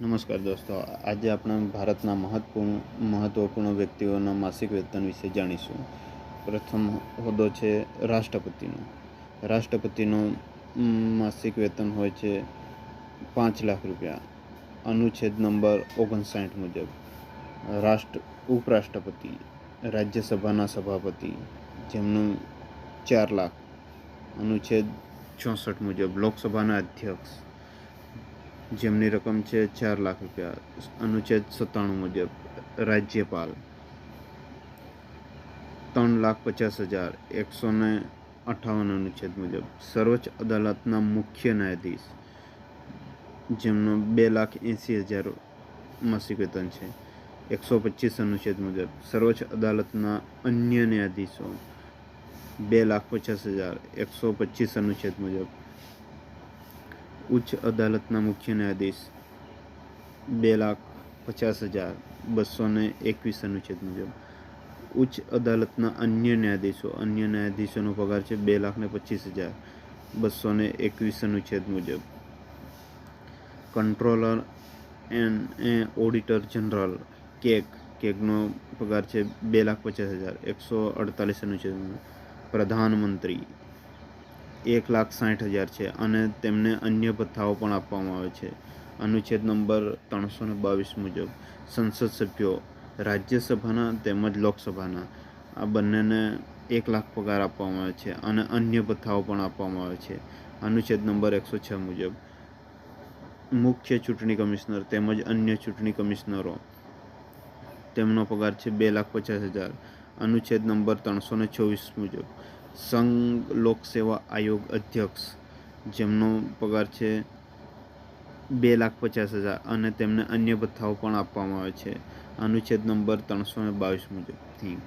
નમસ્કાર દોસ્તો, આજે આપણે ભારતના મહત્વપૂર્ણ મહત્વપૂર્ણ વ્યક્તિઓના માસિક વેતન વિશે જાણીશું. પ્રથમ હોદ્દો છે રાષ્ટ્રપતિનો. રાષ્ટ્રપતિનો માસિક વેતન હોય છે પાંચ લાખ રૂપિયા. અનુચ્છેદ નંબર ઓગણસાઠ મુજબ રાષ્ટ્ર, ઉપરાષ્ટ્રપતિ, રાજ્યસભાના સભાપતિ, જેમનું ચાર લાખ. અનુચ્છેદ ચોસઠ મુજબ લોકસભાના અધ્યક્ષ જેમની રકમ છે ચાર લાખ રૂપિયા, અનુચ્છેદ સત્તાણું મુજબ, રાજ્યપાલ. ત્રણ લાખ પચાસ હજાર, એકસો ને અઠ્ઠાવન અનુચ્છેદ મુજબ, સર્વોચ્ચ અદાલતના મુખ્ય ન્યાયાધીશ, જેમનો બે લાખ એંસી હજાર માસિક વેતન છે. એકસો પચીસ અનુચ્છેદ મુજબ, સર્વોચ્ચ અદાલતના અન્ય ન્યાયાધીશો, બે લાખ પચાસ હજાર, એકસો પચીસ અનુચ્છેદ મુજબ ઉચ્ચ અદાલતના મુખ્ય ન્યાયાધીશ બે લાખ પચાસ હજાર બસો ને એકવીસ અનુચ્છેદ મુજબ. ઉચ્ચ અદાલતના અન્ય ન્યાયાધીશો, અન્ય ન્યાયાધીશોનો પગાર છે બે લાખ ને પચીસ હજાર બસો ને એકવીસ અનુચ્છેદ મુજબ. Controller and a auditor general cake કેકનો પગાર છે બે લાખ પચાસ હજાર એકસો અડતાલીસ અનુચ્છેદ પ્રધાનમંત્રી એક લાખ સાઠ હજાર છે અને તેમને અન્ય ભથ્થાઓ પણ આપવામાં આવે છે. અનુચ્છેદ નંબર ત્રણસો ને બાવીસ મુજબ સંસદ સભ્યો રાજ્યસભાના તેમજ લોકસભાના આ બંનેને એક લાખ પગાર આપવામાં આવે છે અને અન્ય ભથ્થાઓ પણ આપવામાં આવે છે. અનુચ્છેદ નંબર એકસો છ મુજબ મુખ્ય ચૂંટણી કમિશનર તેમજ અન્ય ચૂંટણી કમિશનરો તેમનો પગાર છે બે લાખ પચાસ હજાર. અનુચ્છેદ નંબર ત્રણસો ને ચોવીસ મુજબ સંઘ લોકસેવા આયોગ અધ્યક્ષ, જેમનો પગાર છે બે લાખ પચાસ હજાર અને તેમને અન્ય ભથ્થાઓ પણ આપવામાં આવે છે. અનુચ્છેદ નંબર ત્રણસો ને બાવીસ મુજબ યુ